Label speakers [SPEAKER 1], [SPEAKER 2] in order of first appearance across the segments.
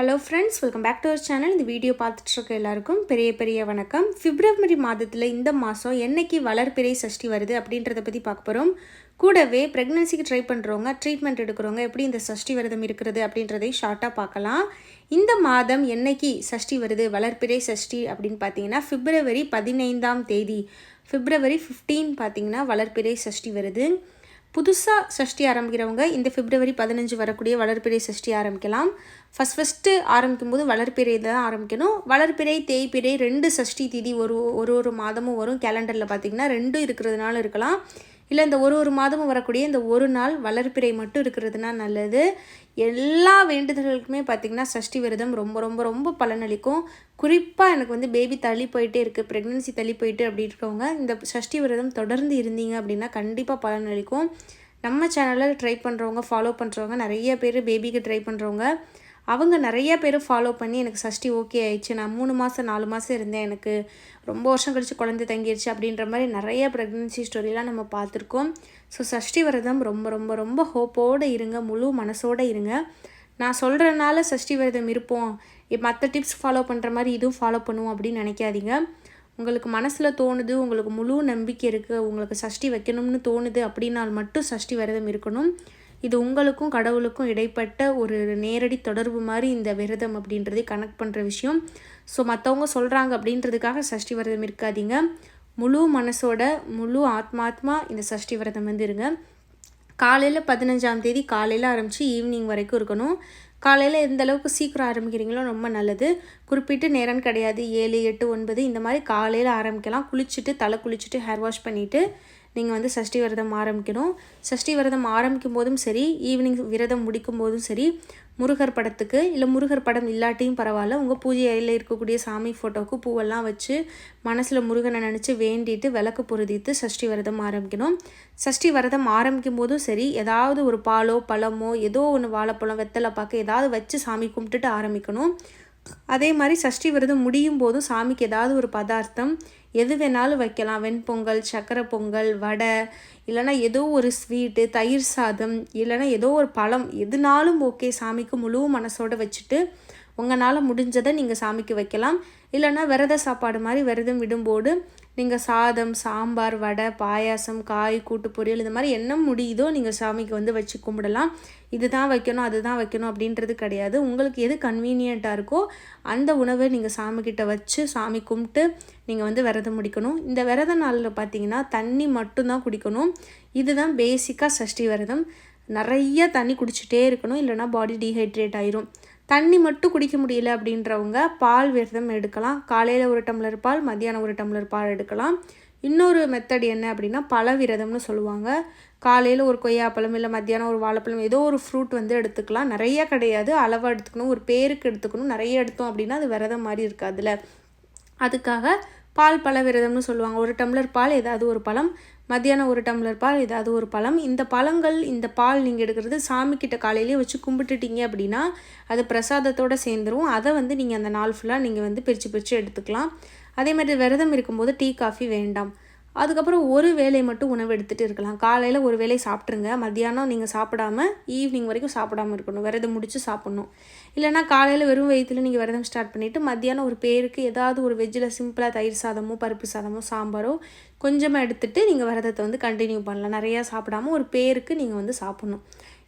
[SPEAKER 1] Hello friends welcome back to our channel இந்த video பார்த்துட்ருக்க எல்லாருக்கும் பெரிய பெரிய வணக்கம். பிப்ரவரி மாதத்தில் இந்த மாதம் என்னைக்கு வளர்பிறை சஷ்டி வருது அப்படின்றத பற்றி பார்க்க போகிறோம் கூடவே ப்ரெக்னன்சிக்கு ட்ரை பண்ணுறவங்க ட்ரீட்மெண்ட் எடுக்கிறவங்க எப்படி இந்த சஷ்டி விரதம் இருக்கிறது அப்படின்றதை ஷார்ட்டாக பார்க்கலாம். இந்த மாதம் என்னைக்கு சஷ்டி வருது வளர்பிறை சஷ்டி அப்படின்னு பார்த்தீங்கன்னா பிப்ரவரி பதினைந்தாம் தேதி. பிப்ரவரி ஃபிஃப்டீன் பார்த்தீங்கன்னா வளர்பிறை சஷ்டி வருது. புதுசாக சஷ்டி ஆரம்பிக்கிறவங்க இந்த பிப்ரவரி பதினஞ்சு வரக்கூடிய வளர்ப்பிறை சஷ்டி ஆரம்பிக்கலாம். ஃபஸ்ட் ஃபஸ்ட்டு ஆரம்பிக்கும்போது வளர்ப்பிறை தான் ஆரம்பிக்கணும். வளர்பிறை தேய்ப்பிறை ரெண்டு சஷ்டி திதி ஒரு ஒரு ஒரு மாதமும் வரும். கேலண்டரில் பார்த்தீங்கன்னா ரெண்டும் இருக்கிறதுனால இருக்கலாம். இல்லை இந்த ஒரு ஒரு மாதமும் வரக்கூடிய இந்த ஒரு நாள் வளர்ப்பிறை மட்டும் இருக்கிறதுனா நல்லது. எல்லா வேண்டுதல்களுக்குமே பார்த்திங்கன்னா சஷ்டி விரதம் ரொம்ப ரொம்ப ரொம்ப பலனளிக்கும். குறிப்பாக எனக்கு வந்து பேபி தள்ளி போயிட்டே இருக்குது ப்ரெக்னென்சி தள்ளி போயிட்டு அப்படி இருக்கவங்க இந்த சஷ்டி விரதம் தொடர்ந்து இருந்தீங்க அப்படின்னா கண்டிப்பாக பலனளிக்கும். நம்ம சேனலில் ட்ரை பண்ணுறவங்க ஃபாலோ பண்ணுறவங்க நிறைய பேர் பேபிக்கு ட்ரை பண்ணுறவங்க அவங்க நிறைய பேர் ஃபாலோ பண்ணி எனக்கு சஷ்டி ஓகே ஆயிடுச்சு. நான் மூணு மாதம் நாலு மாதம் இருந்தேன். எனக்கு ரொம்ப வருஷம் கழிச்சு குழந்தை தங்கிடுச்சு அப்படின்ற மாதிரி நிறைய ப்ரெக்னென்சி ஸ்டோரிலாம் நம்ம பார்த்துருக்கோம். ஸோ சஷ்டி விரதம் ரொம்ப ரொம்ப ரொம்ப ஹோப்போடு இருங்க. முழு மனசோடு இருங்க. நான் சொல்கிறனால சஷ்டி விரதம் இருப்போம். மற்ற டிப்ஸ் ஃபாலோ பண்ணுற மாதிரி இதுவும் ஃபாலோ பண்ணுவோம் அப்படின்னு நினைக்காதீங்க. உங்களுக்கு மனசில் தோணுது உங்களுக்கு முழு நம்பிக்கை இருக்குது உங்களுக்கு சஷ்டி வைக்கணும்னு தோணுது அப்படின்னால் மட்டும் சஷ்டி விரதம் இருக்கணும். இது உங்களுக்கும் கடவுளுக்கும் இடைப்பட்ட ஒரு நேரடி தொடர்பு மாதிரி இந்த விரதம் அப்படின்றதே கனெக்ட் பண்ணுற விஷயம். ஸோ மற்றவங்க சொல்கிறாங்க அப்படின்றதுக்காக சஷ்டி விரதம் இருக்காதீங்க. முழு மனசோட முழு ஆத்மாத்மா இந்த சஷ்டி விரதம் வந்து இருங்க காலையில் பதினஞ்சாம் தேதி காலையில் ஆரம்பித்து ஈவினிங் வரைக்கும் இருக்கணும். காலையில் எந்த அளவுக்கு சீக்கிரம் ஆரம்பிக்கிறீங்களோ ரொம்ப நல்லது. குறிப்பிட்டு நேரம் கிடையாது. ஏழு எட்டு ஒன்பது இந்த மாதிரி காலையில் ஆரம்பிக்கலாம். குளிச்சுட்டு தலை குளிச்சுட்டு ஹேர் வாஷ் பண்ணிவிட்டு நீங்கள் வந்து சஷ்டி விரதம் ஆரம்பிக்கணும். சஷ்டி விரதம் ஆரம்பிக்கும் போதும் சரி ஈவினிங் விரதம் முடிக்கும் போதும் சரி முருகர் படத்துக்கு இல்லை முருகர் படம் இல்லாட்டியும் பரவாயில்ல உங்கள் பூஜை அறையில் இருக்கக்கூடிய சாமி ஃபோட்டோவுக்கு பூவெல்லாம் வச்சு மனசில் முருகனை நினச்சி வேண்டிட்டு விளக்கு பொருதித்து சஷ்டி விரதம் ஆரம்பிக்கணும். சஷ்டி விரதம் ஆரம்பிக்கும் போதும் சரி ஏதாவது ஒரு பாலோ பழமோ ஏதோ ஒன்று வாழைப்பழம் வெத்தலை பார்க்க ஏதாவது வச்சு சாமி கும்பிட்டுட்டு ஆரம்பிக்கணும். அதே மாதிரி சஷ்டி விரதம் முடியும் போதும் சாமிக்கு ஏதாவது ஒரு பதார்த்தம் எது வேணாலும் வைக்கலாம். வெண்பொங்கல் சக்கரை பொங்கல் வடை இல்லைனா ஏதோ ஒரு ஸ்வீட்டு தயிர் சாதம் இல்லைனா ஏதோ ஒரு பழம் எதுனாலும் ஓகே சாமிக்கு முழு மனசோடு வச்சுட்டு உங்களால் முடிஞ்சதை நீங்கள் சாமிக்கு வைக்கலாம். இல்லைனா விரத சாப்பாடு மாதிரி விரதம் விடும்போது நீங்கள் சாதம் சாம்பார் வடை பாயாசம் காய் கூட்டு பொரியல் இந்த மாதிரி என்ன முடியுதோ நீங்கள் சாமிக்கு வந்து வச்சு கும்பிடலாம். இது தான் வைக்கணும் அது தான் வைக்கணும் அப்படின்றது கிடையாது. உங்களுக்கு எது கன்வீனியண்ட்டாக இருக்கோ அந்த உணவை நீங்கள் சாமிக்கிட்ட வச்சு சாமி கும்பிட்டு நீங்கள் வந்து விரதம் முடிக்கணும். இந்த விரத நாளில் பார்த்தீங்கன்னா தண்ணி மட்டும்தான் குடிக்கணும். இதுதான் பேசிக்காக சஷ்டி விரதம். நிறைய தண்ணி குடிச்சிட்டே இருக்கணும். இல்லைனா பாடி டீஹைட்ரேட் ஆயிரும். தண்ணி மட்டும் குடிக்க முடியல அப்படின்றவங்க பால் விரதம் எடுக்கலாம். காலையில் ஒரு டம்ளர் பால் மதியானம் ஒரு டம்ளர் பால் எடுக்கலாம். இன்னொரு மெத்தட் என்ன அப்படின்னா பழ விரதம்னு சொல்லுவாங்க. காலையில் ஒரு கொய்யாப்பழம் இல்லை மத்தியானம் ஒரு வாழைப்பழம் ஏதோ ஒரு ஃப்ரூட் வந்து எடுத்துக்கலாம். நிறைய கிடையாது. அளவாக எடுத்துக்கணும் ஒரு பேருக்கு எடுத்துக்கணும் நிறைய எடுத்தோம் அப்படின்னா அது விரதம் மாதிரி இருக்காதுல்ல. அதுக்காக பால் பழ விரதம்னு சொல்லுவாங்க. ஒரு டம்ளர் பால் ஏதாவது ஒரு பழம் மத்தியானம் ஒரு டம்ளர் பால் ஏதாவது ஒரு பழம். இந்த பழங்கள் இந்த பால் நீங்கள் எடுக்கிறது சாமிக்கிட்ட காலையிலேயே வச்சு கும்பிட்டுட்டீங்க அப்படின்னா அது பிரசாதத்தோடு சேர்ந்துடும் அதை வந்து நீங்கள் அந்த நாள் ஃபுல்லாக நீங்கள் வந்து பிரித்து பிரித்து எடுத்துக்கலாம். அதே மாதிரி விரதம் இருக்கும்போது டீ காஃபி வேண்டாம். அதுக்கப்புறம் ஒரு வேலை மட்டும் உணவு எடுத்துகிட்டு இருக்கலாம். காலையில் ஒரு வேலை சாப்பிட்ருங்க மத்தியானம் நீங்கள் சாப்பிடாம ஈவினிங் வரைக்கும் சாப்பிடாமல் இருக்கணும். விரதம் முடித்து சாப்பிட்ணும். இல்லைனா காலையில் வெறும் வயிற்றில் நீங்கள் விரதம் ஸ்டார்ட் பண்ணிவிட்டு மத்தியானம் ஒரு பேருக்கு ஏதாவது ஒரு வெஜ்ஜில் சிம்பிளாக தயிர் சாதமோ பருப்பு சாதமோ சாம்பாரோ கொஞ்சமாக எடுத்துகிட்டு நீங்கள் விரதத்தை வந்து கண்டினியூ பண்ணலாம். நிறையா சாப்பிடாம ஒரு பேருக்கு நீங்கள் வந்து சாப்பிட்ணும்.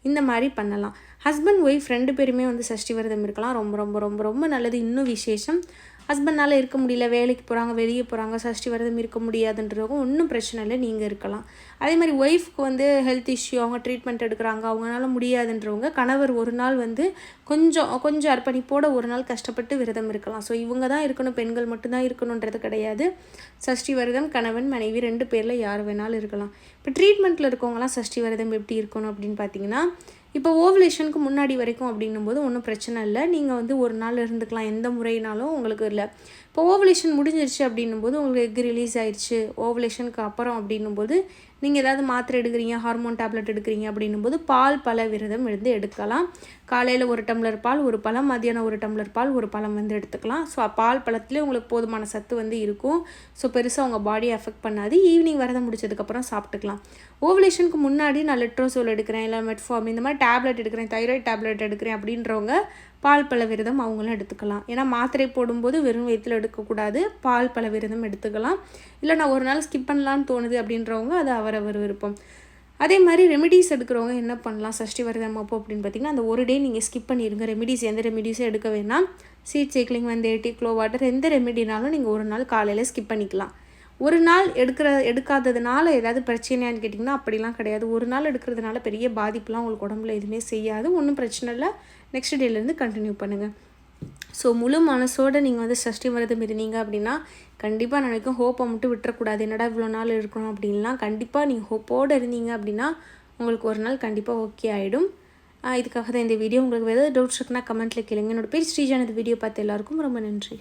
[SPEAKER 1] இந்த மாதிரி பண்ணலாம். ஹஸ்பண்ட் ஒய்ஃப் ரெண்டு பேருமே வந்து சஷ்டி விரதம் இருக்கலாம். ரொம்ப ரொம்ப ரொம்ப ரொம்ப நல்லது. இன்னும் விசேஷம். ஹஸ்பண்டால் இருக்க முடியல வேலைக்கு போகிறாங்க வெளியே போகிறாங்க சஷ்டி விரதம் இருக்க முடியாதுன்றதுக்கும் ஒன்றும் பிரச்சனை இல்லை நீங்கள் இருக்கலாம். அதே மாதிரி ஒய்ஃப்க்கு வந்து ஹெல்த் இஷ்யூ அவங்க ட்ரீட்மெண்ட் எடுக்கிறாங்க அவங்களால முடியாதுன்றவங்க கணவர் ஒரு நாள் வந்து கொஞ்சம் கொஞ்சம் அர்ப்பணிப்போட ஒரு நாள் கஷ்டப்பட்டு விரதம் இருக்கலாம். ஸோ இவங்க தான் இருக்கணும் பெண்கள் மட்டும்தான் இருக்கணுன்றது கிடையாது. சஷ்டி விரதம் கணவன் மனைவி ரெண்டு பேரில் யார் வேணாலும் இருக்கலாம். இப்போ ட்ரீட்மெண்ட்டில் இருக்கவங்களாம் சஷ்டி விரதம் எப்படி இருக்கணும் அப்படின்னு பார்த்தீங்கன்னா இப்போ ஓவலேஷனுக்கு முன்னாடி வரைக்கும் அப்படின்னும் போது ஒன்றும் பிரச்சனை இல்லை. நீங்கள் வந்து ஒரு நாள் இருந்துக்கலாம். எந்த முறையினாலும் உங்களுக்கு இல்லை. இப்போ ஓவலேஷன் முடிஞ்சிருச்சு அப்படின்னும் போது உங்களுக்கு எக் ரிலீஸ் ஆயிடுச்சு ஓவலேஷனுக்கு அப்புறம் அப்படின்னும் போது நீங்கள் ஏதாவது மாத்திரை எடுக்கிறீங்க ஹார்மோன் டேப்லெட் எடுக்கிறீங்க அப்படின்னும் போது பால் பல விரதம் இருந்து எடுக்கலாம். காலையில் ஒரு டம்ளர் பால் ஒரு பழம். மதியானம் ஒரு டம்ளர் பால் ஒரு பழம் வந்து எடுத்துக்கலாம். ஸோ பால் பழத்துலேயே உங்களுக்கு போதுமான சத்து வந்து இருக்கும். ஸோ பெருசாக உங்கள் பாடியை அஃபெக்ட் பண்ணாது. ஈவினிங் விரதம் முடிச்சதுக்கப்புறம் சாப்பிட்டுக்கலாம். ஓவலேஷனுக்கு முன்னாடி நான் லெட்ரோசோல் எடுக்கிறேன் இல்லை மெட்ஃபார்ம் இந்த மாதிரி டேப்லெட் எடுக்கிறேன் தைராய்டு டேப்லெட் எடுக்கிறேன் அப்படின்றவங்க பால் பழ விரதம் அவங்களும் எடுத்துக்கலாம். ஏன்னா மாத்திரை போடும்போது வெறும் வயிற்றில் எடுக்கக்கூடாது. பால் பல விரதம் எடுத்துக்கலாம். இல்லை நான் ஒரு நாள் ஸ்கிப் பண்ணலான்னு தோணுது அப்படின்றவங்க அது அவரவர் விருப்பம். அதே மாதிரி ரெமிடிஸ் எடுக்கிறவங்க என்ன பண்ணலாம்? சஷ்டி விரதம் அப்போ அப்படின்னு பார்த்தீங்கன்னா அந்த ஒரு டே நீங்கள் ஸ்கிப் பண்ணிடுங்க ரெமிடிஸ் எந்த ரெமிடிஸும் எடுக்க வேணாம். சீட் சைக்கிளிங் வந்து ஏட்டி க்ளோ வாட்டர் எந்த ரெமிடினாலும் நீங்கள் ஒரு நாள் காலையில் ஸ்கிப் பண்ணிக்கலாம். ஒரு நாள் எடுக்கிற எடுக்காததுனால ஏதாவது பிரச்சனையான்னு கேட்டிங்கன்னா அப்படிலாம் கிடையாது. ஒரு நாள் எடுக்கிறதுனால பெரிய பாதிப்புலாம் உங்களுக்கு உடம்புல எதுவுமே செய்யாது. ஒன்றும் பிரச்சனை இல்லை. நெக்ஸ்ட் டேலேருந்து கண்டினியூ பண்ணுங்கள் ஸோ முழு மனசோடு நீங்கள் வந்து சஷ்டி விரதம் இருந்தீங்க அப்படின்னா கண்டிப்பாக நினைக்கும் ஹோப்பை மட்டும் விட்டுறக்கூடாது. என்னடா இவ்வளோ நாள் இருக்கணும் அப்படின்லாம் கண்டிப்பாக நீங்கள் ஹோப்போடு இருந்தீங்க அப்படின்னா உங்களுக்கு ஒரு நாள் கண்டிப்பாக ஓகே ஆகிடும் இதுக்காக தான் இந்த வீடியோ. உங்களுக்கு ஏதாவது டவுட்ஸ் இருக்குன்னா கமெண்ட்டில் கேளுங்க. என்னோட பேர் ஸ்ரீஜான். இந்த வீடியோ பார்த்து எல்லாருக்கும் ரொம்ப நன்றி.